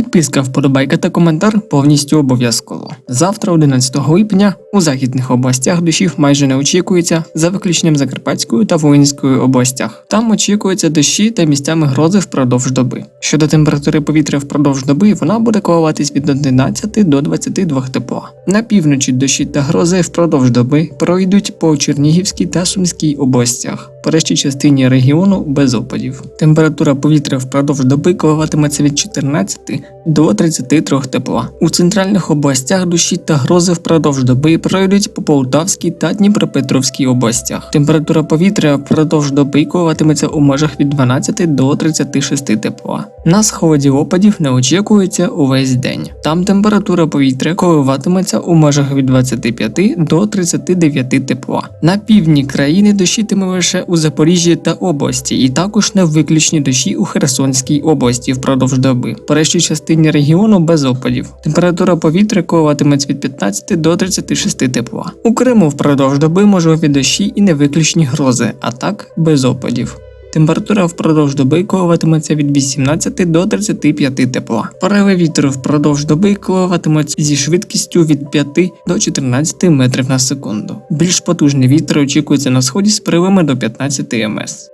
Підписка, вподобайка та коментар повністю обов'язково. Завтра, 11 липня, у західних областях дощів майже не очікується, за виключенням Закарпатської та Волинської областях. Там очікуються дощі та місцями грози впродовж доби. Щодо температури повітря впродовж доби, вона буде коливатись від 11 до 22 тепла. На півночі дощі та грози впродовж доби пройдуть по Чернігівській та Сумській областях. По решті частині регіону без опадів. Температура повітря впродовж доби коливатиметься від 14 до 33 тепла. У центральних областях дощі та грози впродовж доби пройдуть по Полтавській та Дніпропетровській областях. Температура повітря впродовж доби коливатиметься у межах від 12 до 36 тепла. На сході опадів не очікується увесь день. Там температура повітря коливатиметься у межах від 25 до 39 тепла. На півдні країни дощитиме лише у Запоріжжі та області, і також не виключні дощі у Херсонській області впродовж доби. По решті частині регіону без опадів. Температура повітря коливатиметься від 15 до 36 тепла. У Криму впродовж доби можливі дощі і невиключні грози, а так без опадів. Температура впродовж доби коливатиметься від 18 до 35 тепла. Пориви вітру впродовж доби коливатимуть зі швидкістю від 5 до 14 метрів на секунду. Більш потужний вітер очікується на сході з поривами до 15 МС.